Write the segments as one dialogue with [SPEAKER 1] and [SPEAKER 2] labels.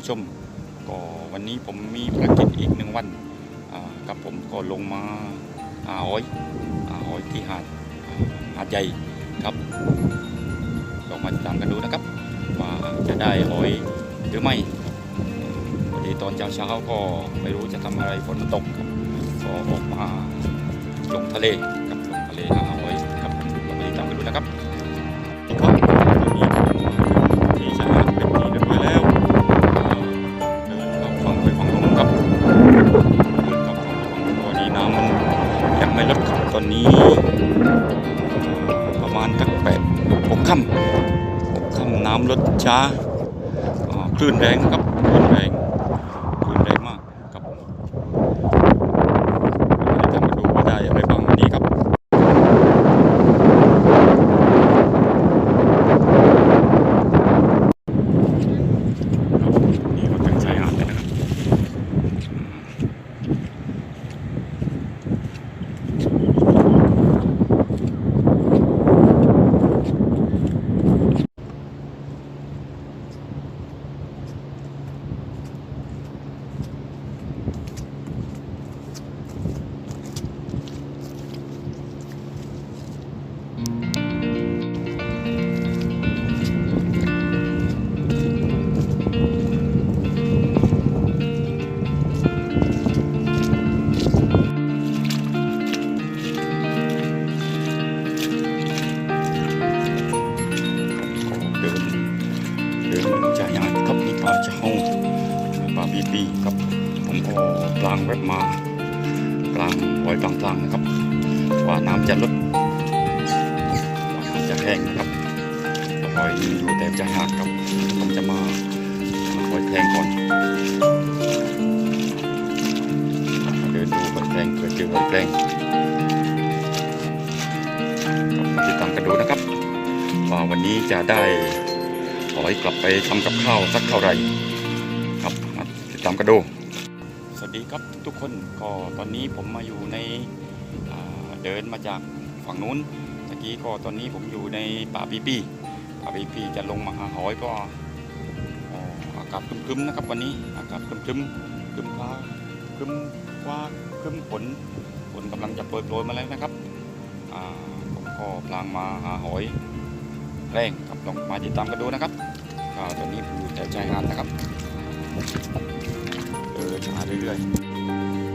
[SPEAKER 1] ผู้ชม ก็วันนี้ผมมีภารกิจอีกหนึ่งวันกับผมก็ลงมาอาอ้อยอาอ้อยที่หาดหาดใหญ่ครับลองมาติดตามกันดูนะครับ ว่าจะได้อ้อยหรือไม่วันนี้ตอนเช้าเช้าก็ไม่รู้จะทำอะไรฝนตกก็ออกมาลงทะเล คลื่นแรงครับ งเว็บมากลางปล่อยกลางๆนะครับกว่าน้ำจะลดกว่าน้ำจะแห้งนะครับปล่อยอยู่แต่ชายหาดครับผมจะมาปล่อยแทงก่อนเดินดูปล่อยแทงเผื่อเจอปล่อยแทงติดตามกันดูนะครับว่าวันนี้จะได้หอยกลับไปทำกับข้าวสักเท่าไหร่ครับติดตามกันดู สดีครับทุกคนก็ตอนนี้ผมมาอยู่ในเดินมาจากฝั่งนู้นตะกี้ก็ตอนนี้ผมอยู่ในป่าปีปีป่าปีปีจะลงมาหาหอยก็อากาศครึมๆนะครับวันนี้อากาศครึมๆครึมฟ้าครึมฟ้าครึมฝนฝนกำลังจะเปิดโปรยมาแล้วนะครับผมก็พลางมาหาหอยแรงครับลองมาติดตามกันดูนะครับตอนนี้ผมอยู่แต่ชายหาดนะครับ เดินมาเรื่อยเ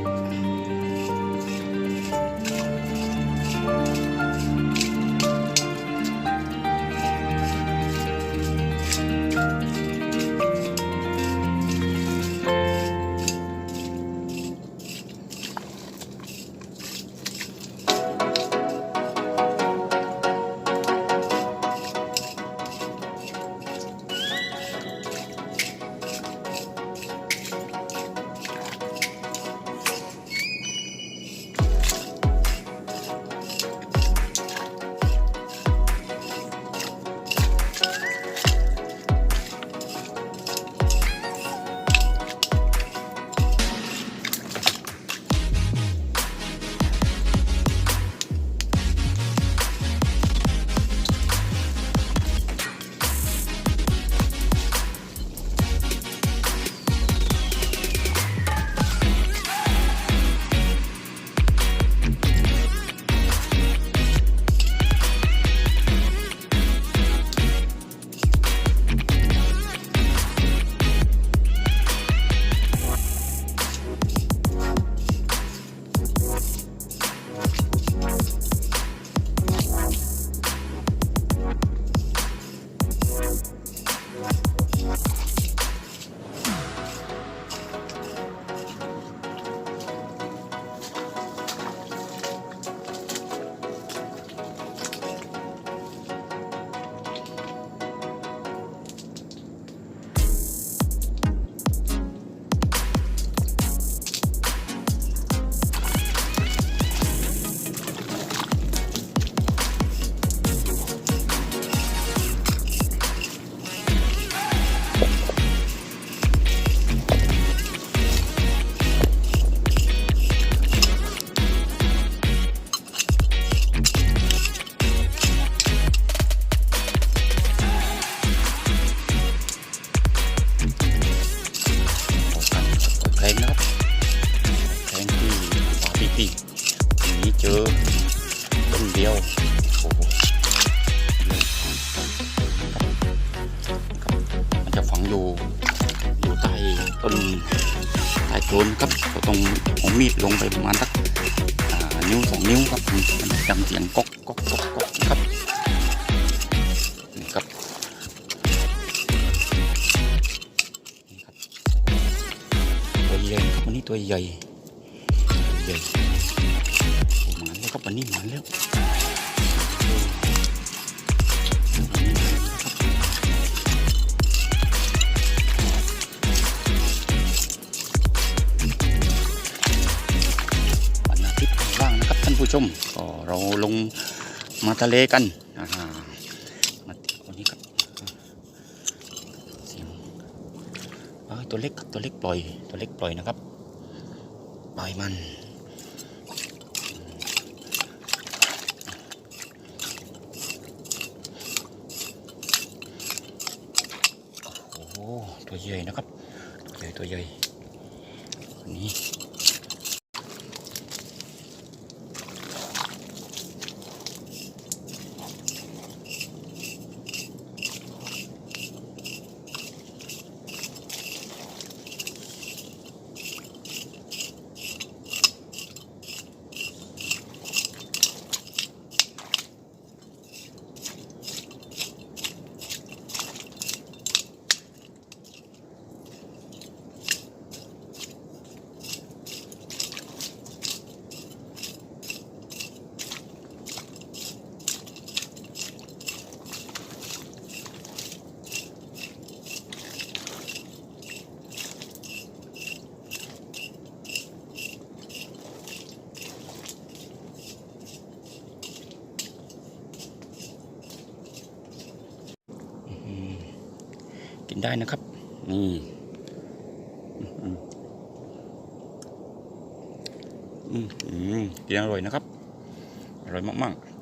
[SPEAKER 1] เดียวโอ้โหมันจะฝังอยู่อยู่ใต้ต้นใต้โคนครับก็ต้องเอามีดลงไปประมาณสักนิ้วสองนิ้วครับมันมันจำเสียงก๊อกก๊อกก๊อกก๊อกครับนี่ครับตัวใหญ่ครับวันนี้ตัวใหญ่ ตัวใหญ่โอ้หมานแล้วครับวันนี้หมานแล้ววันอาทิตย์ว่างนะครับท่านผู้ชม ก็เราลงมาทะเลกันมาวันนี้ครับเสียงตัวเล็กครับตัวเล็กปล่อย ตัวเล็กปล่อยนะครับปล่อยมันโอ้โห ตัวใหญ่นะครับตัวใหญ่ตัวใหญ่นี่ กินได้นะครับ นี่อืมอืมอืมอืมกินอร่อยนะครับ อร่อยมากๆ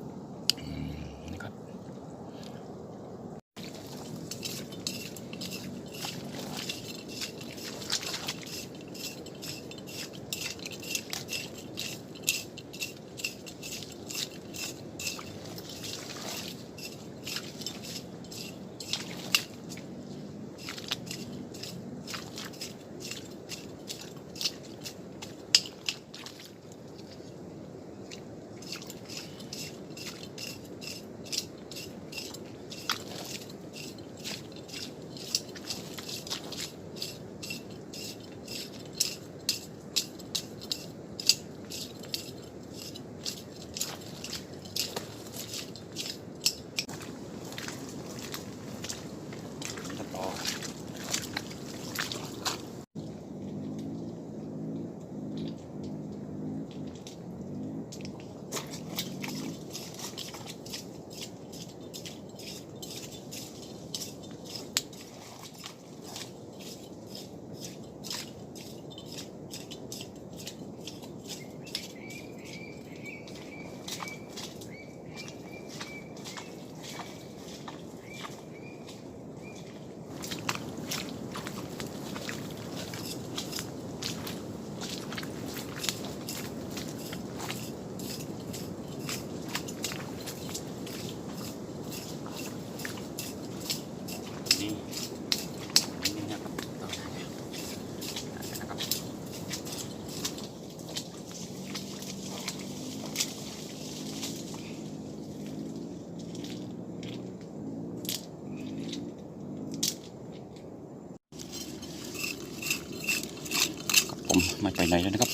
[SPEAKER 1] ไปไหนแล้วนะครับ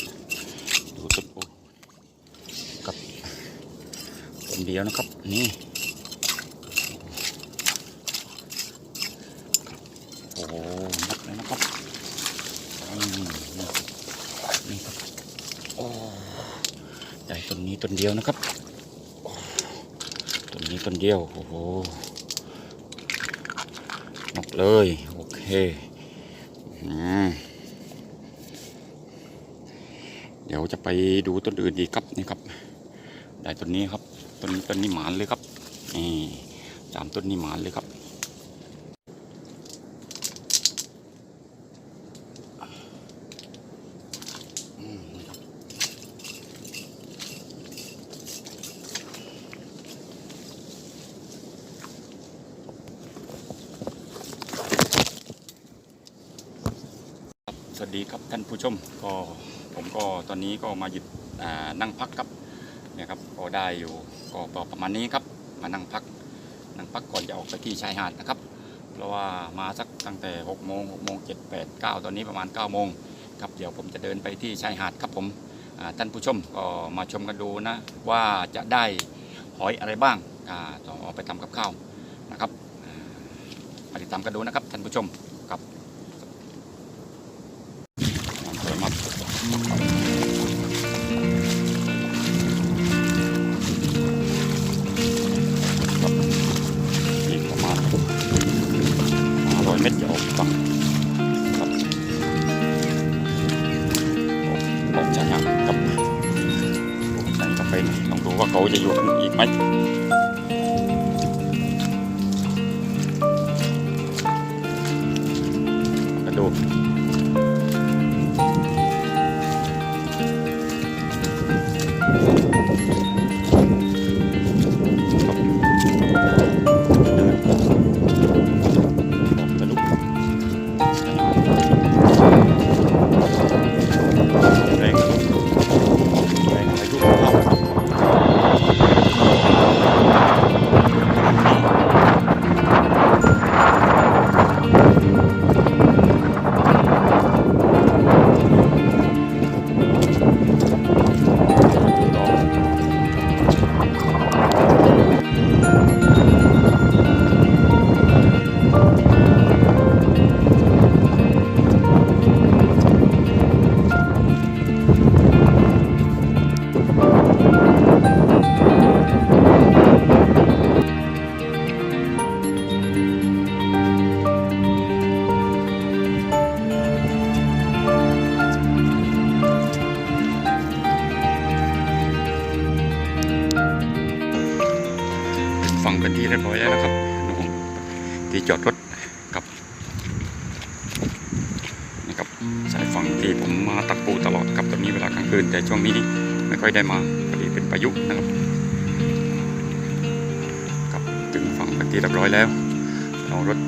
[SPEAKER 1] ดูต้นโพกับต้นเดียวนะครับ นี่โอ้โหนับเลยนะครับนี่ครับโอ้ได้ต้นนี้ต้นเดียวนะครับต้นนี้ต้นเดียวโอ้โหนกเลย โอเคอืม จะไปดูต้นอื่นดีครับนี่ครับได้ต้นนี้ครับต้นต้นนี้หมานเลยครับนี่สามต้นนี้หมานเลยครับสวัสดีครับท่านผู้ชมก็ ตอนนี้ก็มาหยุดนั่งพักครับเนี่ยครับก็ได้อยู่ก็ประมาณนี้ครับมานั่งพักนั่งพักก่อนจะออกไปที่ชายหาดนะครับ เพราะว่ามาสักตั้งแต่6โมง6โมง7 8 9 ตอนนี้ประมาณ9โมงครับเดี๋ยวผมจะเดินไปที่ชายหาดครับผมท่านผู้ชมก็มาชมกันดูนะว่าจะได้หอยอะไรบ้างอ่าต้องเอาไปทำกับข้าวนะครับมาติดตามกันดูนะครับท่านผู้ชมครับสว สายฝั่งที่ผมมาตักปูตลอดครับตอนนี้เวลากลางคืนแต่ช่วงนี้ไม่ค่อยได้มาพอดีเป็นพายุนะครับครับถึงฝั่งเป็นที่เรียบร้อยแล้ว เอารถ